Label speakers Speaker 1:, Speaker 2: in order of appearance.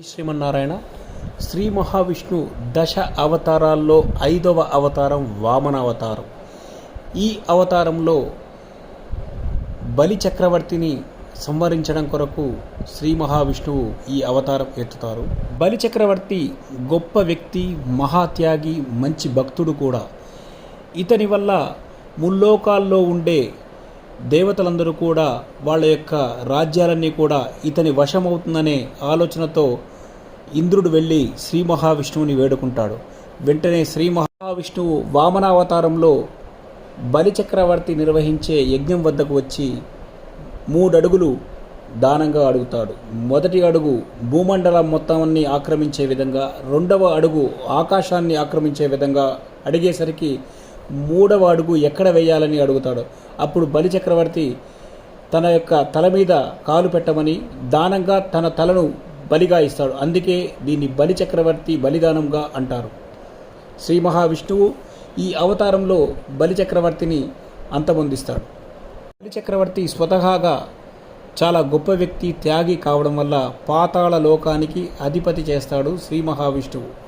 Speaker 1: శ్రీమన్నారాయణ శ్రీ మహావిష్ణు దశ అవతారాల్లో ఐదవ అవతారం వామన అవతారం. ఈ అవతారంలో బలి చక్రవర్తిని సంవరించడం కొరకు శ్రీ మహావిష్ణువు ఈ అవతారం ఎత్తుతారు. బలి చక్రవర్తి గొప్ప వ్యక్తి మహాత్యాగి మంచి భక్తుడు కూడా. ఇతని వల్ల ముల్లోకాల్లో ఉండే దేవతలందరూ కూడా వాళ్ళ యొక్క రాజ్యాలన్నీ కూడా ఇతని వశమవుతుందనే ఆలోచనతో ఇంద్రుడు వెళ్ళి శ్రీ మహావిష్ణువుని వేడుకుంటాడు. వెంటనే శ్రీ మహావిష్ణువు వామనావతారంలో బలిచక్రవర్తి నిర్వహించే యజ్ఞం వద్దకు వచ్చి మూడడుగులు దానంగా అడుగుతాడు. మొదటి అడుగు భూమండలం మొత్తాన్ని ఆక్రమించే విధంగా రెండవ అడుగు ఆకాశాన్ని ఆక్రమించే విధంగా అడిగేసరికి మూడవ అడుగు ఎక్కడ వేయాలని అడుగుతాడు. అప్పుడు బలిచక్రవర్తి తన యొక్క తల మీద కాలు పెట్టమని దానంగా తన తలను బలిగా ఇస్తాడు. అందుకే దీన్ని బలిచక్రవర్తి బలిదానంగా అంటారు. శ్రీ మహావిష్ణువు ఈ అవతారంలో బలిచక్రవర్తిని అంతమొందిస్తాడు. బలిచక్రవర్తి స్వతహాగా చాలా గొప్ప వ్యక్తి త్యాగి కావడం వల్ల పాతాళ లోకానికి అధిపతి చేస్తాడు శ్రీ మహావిష్ణువు.